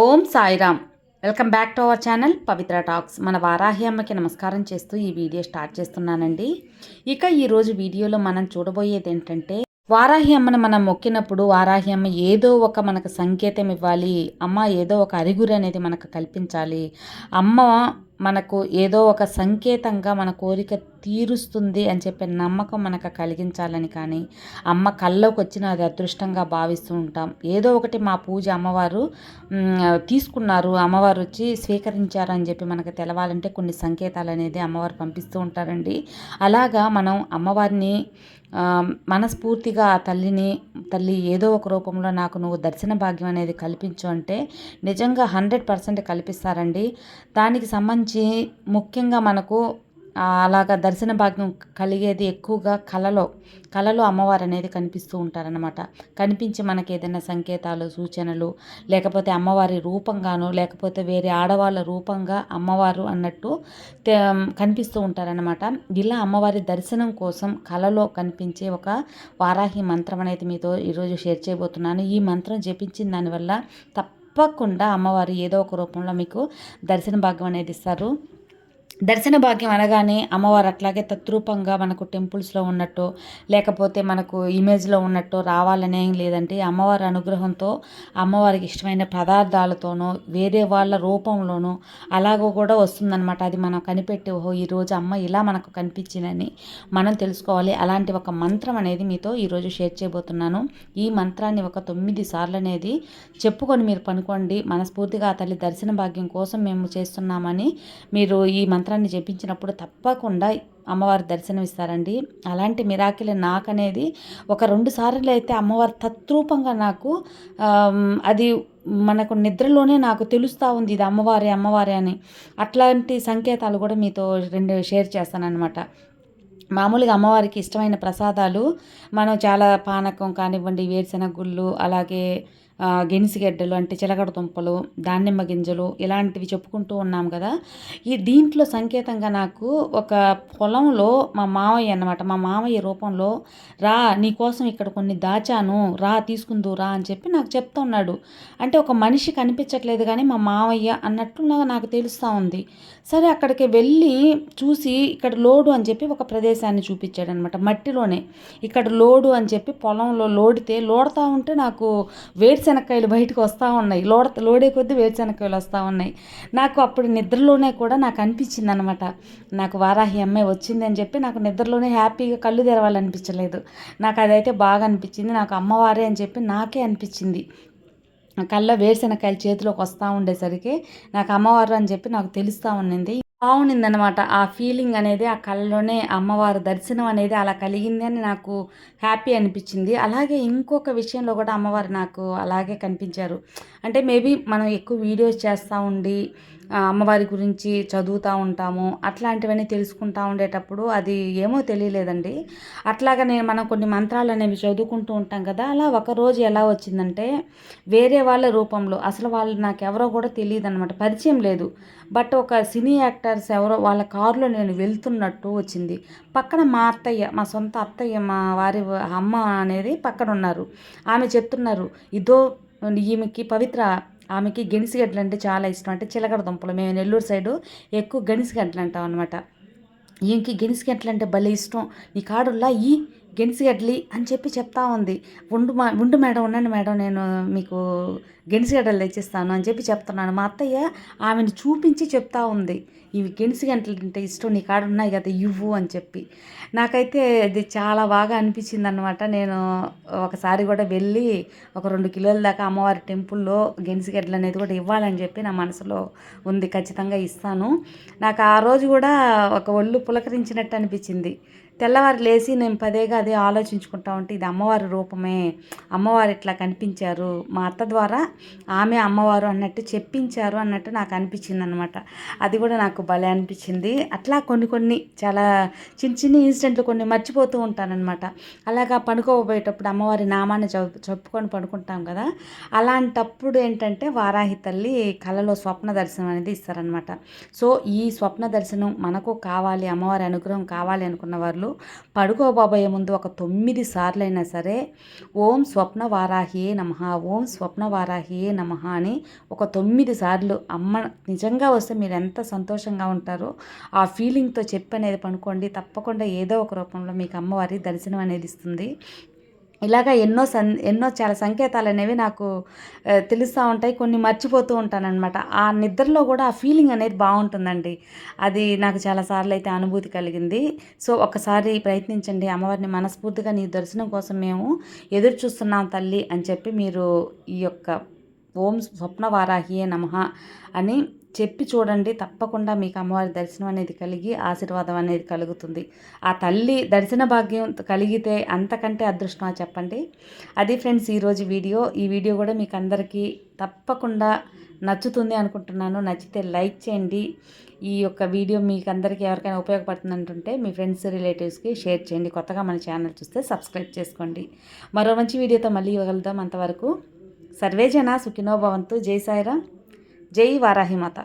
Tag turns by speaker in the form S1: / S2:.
S1: Om Sairam. Welcome back to our channel Pavitra talks. మన వారాహి అమ్మకి నమస్కారం చేస్తూ ఈ వీడియో స్టార్ట్ చేస్తున్నానండి. ఇక ఈరోజు వీడియోలో మనం చూడబోయేది ఏంటంటే వారాహి అమ్మను మనం మొక్కినప్పుడు వారాహి అమ్మ ఏదో ఒక మనకు సంకేతం ఇవ్వాలి అమ్మ ఏదో ఒక అరిగురు అనేది మనకు కల్పించాలి అమ్మ మనకు ఏదో ఒక సంకేతంగా మన కోరిక తీరుస్తుంది అని చెప్పే నమ్మకం మనకు కలిగించాలని కానీ అమ్మ కళ్ళలోకి వచ్చిన అది అదృష్టంగా భావిస్తూ ఉంటాం. ఏదో ఒకటి మా పూజ అమ్మవారు తీసుకున్నారు. అమ్మవారు వచ్చి స్వీకరించారు అని చెప్పి మనకు తెలవాలంటే కొన్ని సంకేతాలు అనేది అమ్మవారు పంపిస్తూ ఉంటారండి. అలాగా మనం అమ్మవారిని మనస్ఫూర్తిగా ఆ తల్లిని తల్లి ఏదో ఒక రూపంలో నాకు నువ్వు దర్శన భాగ్యం అనేది కల్పించు అంటే నిజంగా హండ్రెడ్ పర్సెంట్ కల్పిస్తారండి. దానికి సంబంధించి ముఖ్యంగా మనకు అలాగా దర్శన భాగ్యం కలిగేది ఎక్కువగా కళలో కళలో అమ్మవారు అనేది కనిపిస్తూ ఉంటారనమాట కనిపించి మనకి ఏదైనా సంకేతాలు సూచనలు లేకపోతే అమ్మవారి రూపంగాను లేకపోతే వేరే ఆడవాళ్ళ రూపంగా అమ్మవారు అన్నట్టు కనిపిస్తూ ఉంటారనమాట ఇలా అమ్మవారి దర్శనం కోసం కళలో కనిపించే ఒక వారాహి మంత్రం అనేది మీతో ఈరోజు షేర్ చేయబోతున్నాను. ఈ మంత్రం జపించిన దానివల్ల తప్పకుండా అమ్మవారు ఏదో ఒక రూపంలో మీకు దర్శన భాగ్యం అనేది ఇస్తారు. దర్శన భాగ్యం అనగానే అమ్మవారు అట్లాగే తత్రూపంగా మనకు టెంపుల్స్లో ఉన్నట్టు లేకపోతే మనకు ఇమేజ్లో ఉన్నట్టు రావాలనే లేదంటే అమ్మవారి అనుగ్రహంతో అమ్మవారికి ఇష్టమైన పదార్థాలతోనూ వేరే వాళ్ళ రూపంలోనూ అలాగో కూడా వస్తుందన్నమాట. అది మనం కనిపెట్టి ఓహో ఈరోజు అమ్మ ఇలా మనకు కనిపించిందని మనం తెలుసుకోవాలి. అలాంటి ఒక మంత్రం అనేది మీతో ఈరోజు షేర్ చేయబోతున్నాను. ఈ మంత్రాన్ని ఒక తొమ్మిది సార్లు అనేది చెప్పుకొని మీరు పనుకోండి. మనస్ఫూర్తిగా తల్లి దర్శన భాగ్యం కోసం మేము చేస్తున్నామని మీరు ఈ మంత్రం మంత్రాన్ని జపించినప్పుడు తప్పకుండా అమ్మవారి దర్శనం ఇస్తారండి అలాంటి మిరాకిల్ నాకనేది ఒక రెండు సార్లు అయితే అమ్మవారి తత్రూపంగా నాకు అది మనకు నిద్రలోనే నాకు తెలుస్తూ ఉంది ఇది అమ్మవారి అమ్మవారి అని. అట్లాంటి సంకేతాలు కూడా మీతో రెండు షేర్ చేస్తానన్నమాట. మామూలుగా అమ్మవారికి ఇష్టమైన ప్రసాదాలు మనం చాలా పానకం కానివ్వండి వేరుశెనగ గుళ్ళు అలాగే గెనిసిగడ్డలు అంటే చిలకడ దుంపలు దానిమ్మ గింజలు ఇలాంటివి చెప్పుకుంటూ ఉన్నాం కదా. ఈ దీంట్లో సంకేతంగా నాకు ఒక పొలంలో మా మామయ్య అన్నమాట. మా మామయ్య రూపంలో రా నీకోసం ఇక్కడ కొన్ని దాచాను. రా తీసుకుందు రా అని చెప్పి నాకు చెప్తా ఉన్నాడు. అంటే ఒక మనిషి కనిపించట్లేదు కానీ మా మామయ్య అన్నట్టు నాకు తెలుస్తూ ఉంది. సరే అక్కడికి వెళ్ళి చూసి ఇక్కడ లోడు అని చెప్పి ఒక ప్రదేశాన్ని చూపించాడు అనమాట మట్టిలోనే. ఇక్కడ లోడు అని చెప్పి పొలంలో లోడితే లోడుతూ ఉంటే నాకు వేరుశెనగ వేరుశెనక్కాయలు బయటకు వస్తూ ఉన్నాయి. లోడ లోడే కొద్దీ వేరుశెనక్కాయలు వస్తూ ఉన్నాయి. నాకు అప్పుడు నిద్రలోనే కూడా నాకు అనిపించింది అనమాట నాకు వారాహి అమ్మాయి వచ్చింది అని చెప్పి నాకు నిద్రలోనే హ్యాపీగా కళ్ళు తెరవాలనిపించలేదు. నాకు అదైతే బాగా అనిపించింది. నాకు అమ్మవారే అని చెప్పి నాకే అనిపించింది. కళ్ళ వేరుశెనక్కాయలు చేతిలోకి వస్తూ ఉండేసరికి నాకు అమ్మవారు అని చెప్పి నాకు తెలుస్తూ ఉండింది బాగుండిందనమాట ఆ ఫీలింగ్ అనేది ఆ కళ్ళలోనే అమ్మవారు దర్శనం అనేది అలా కలిగింది అని నాకు హ్యాపీ అనిపించింది. అలాగే ఇంకొక విషయంలో కూడా అమ్మవారు నాకు అలాగే కనిపించారు. అంటే మేబీ మనం ఎక్కువ వీడియోస్ చేస్తూ ఉండి అమ్మవారి గురించి చదువుతూ ఉంటాము అట్లాంటివన్నీ తెలుసుకుంటూ ఉండేటప్పుడు అది ఏమో తెలియలేదండి. అట్లాగా నేను మనం కొన్ని మంత్రాలు అనేవి చదువుకుంటూ ఉంటాం కదా అలా ఒకరోజు ఎలా వచ్చిందంటే వేరే వాళ్ళ రూపంలో అసలు వాళ్ళు నాకు ఎవరో కూడా తెలియదు అనమాట పరిచయం లేదు. బట్ ఒక సినీ యాక్టర్స్ ఎవరో వాళ్ళ కారులో నేను వెళ్తున్నట్టు వచ్చింది. పక్కన మా అత్తయ్య మా సొంత అత్తయ్య మా వారి అమ్మ అనేది పక్కన ఉన్నారు ఆమె చెప్తున్నారు ఇదో ఈమెకి పవిత్ర ఆమెకి గెనిసిగడ్డలు అంటే చాలా ఇష్టం. అంటే చిలకడ దుంపలు. మేము నెల్లూరు సైడు ఎక్కువ గెనిసిగడ్డలు అంటాం అనమాట ఈయనకి గెనిసిగడ్డలు అంటే భలే ఇష్టం. నీ కాడుల్లా ఈ గెనిసిగడ్లి అని చెప్పి చెప్తా ఉంది. ఉండు మా ఉండు మేడం ఉన్నాను మేడం నేను మీకు గెనిసిగడ్డలు తెచ్చిస్తాను అని చెప్పి చెప్తున్నాను. మా అత్తయ్య ఆమెను చూపించి చెప్తా ఉంది. ఇవి గెనిసిగంటలు తింటే ఇష్టం నీ కాడ ఉన్నాయి కదా ఇవ్వు అని చెప్పి. నాకైతే అది చాలా బాగా అనిపించింది అనమాట నేను ఒకసారి కూడా వెళ్ళి ఒక రెండు కిలోల దాకా అమ్మవారి టెంపుల్లో గెనిసిగడ్డలు అనేది కూడా ఇవ్వాలని చెప్పి నా మనసులో ఉంది. ఖచ్చితంగా ఇస్తాను. నాకు ఆ రోజు కూడా ఒక ఒళ్ళు పులకరించినట్టు అనిపించింది. తెల్లవారు లేచి నేను పదేగా అదే ఆలోచించుకుంటా ఉంటే ఇది అమ్మవారి రూపమే. అమ్మవారు ఇట్లా కనిపించారు. మా అత్త ద్వారా ఆమె అమ్మవారు అన్నట్టు చెప్పించారు అన్నట్టు నాకు అనిపించింది అనమాట అది కూడా నాకు భలే అనిపించింది. అట్లా కొన్ని కొన్ని చాలా చిన్న చిన్న ఇన్సిడెంట్లు కొన్ని మర్చిపోతూ ఉంటానన్నమాట. అలాగా పడుకోబోయేటప్పుడు అమ్మవారి నామాన్ని చెప్పుకొని పడుకుంటాం కదా. అలాంటప్పుడు ఏంటంటే వారాహి తల్లి కళలో స్వప్న దర్శనం అనేది ఇస్తారనమాట సో ఈ స్వప్న దర్శనం మనకు కావాలి అమ్మవారి అనుగ్రహం కావాలి అనుకున్న వాళ్ళు పడుకోబోబోయే ముందు ఒక తొమ్మిది సార్లైనా సరే ఓం స్వప్న వారాహియే నమ ఓం స్వప్న వారాహియే నమ అని ఒక తొమ్మిది సార్లు అమ్మ నిజంగా వస్తే మీరు ఎంత సంతోషంగా ఉంటారో ఆ ఫీలింగ్తో చెప్పి అనేది పనుకోండి. తప్పకుండా ఏదో ఒక రూపంలో మీకు అమ్మవారి దర్శనం అనేది ఇస్తుంది. ఇలాగ ఎన్నో సన్ ఎన్నో చాలా సంకేతాలు అనేవి నాకు తెలుస్తూ ఉంటాయి. కొన్ని మర్చిపోతూ ఉంటానన్నమాట. ఆ నిద్రలో కూడా ఆ ఫీలింగ్ అనేది బాగుంటుందండి. అది నాకు చాలాసార్లు అయితే అనుభూతి కలిగింది. సో ఒకసారి ప్రయత్నించండి. అమ్మవారిని మనస్ఫూర్తిగా నీ దర్శనం కోసం మేము ఎదురు చూస్తున్నాం తల్లి అని చెప్పి మీరు ఈ యొక్క ఓం స్వప్న వారాహియే నమః అని చెప్పి చూడండి తప్పకుండా మీకు అమ్మవారి దర్శనం అనేది కలిగి ఆశీర్వాదం అనేది కలుగుతుంది. ఆ తల్లి దర్శన భాగ్యం కలిగితే అంతకంటే అదృష్టమా చెప్పండి. అది ఫ్రెండ్స్ ఈరోజు వీడియో. ఈ వీడియో కూడా మీకు అందరికీ తప్పకుండా నచ్చుతుంది అనుకుంటున్నాను. నచ్చితే లైక్ చేయండి. ఈ యొక్క వీడియో మీకు అందరికీ ఎవరికైనా ఉపయోగపడుతుంది అంటుంటే మీ ఫ్రెండ్స్ రిలేటివ్స్కి షేర్ చేయండి. కొత్తగా మన ఛానల్ చూస్తే సబ్స్క్రైబ్ చేసుకోండి. మరో మంచి వీడియోతో మళ్ళీ ఇవ్వగలుగుతాం అంతవరకు. సర్వేజన సుఖినో భవంతు. జై సాయిరామ్. జై వారాహిమాత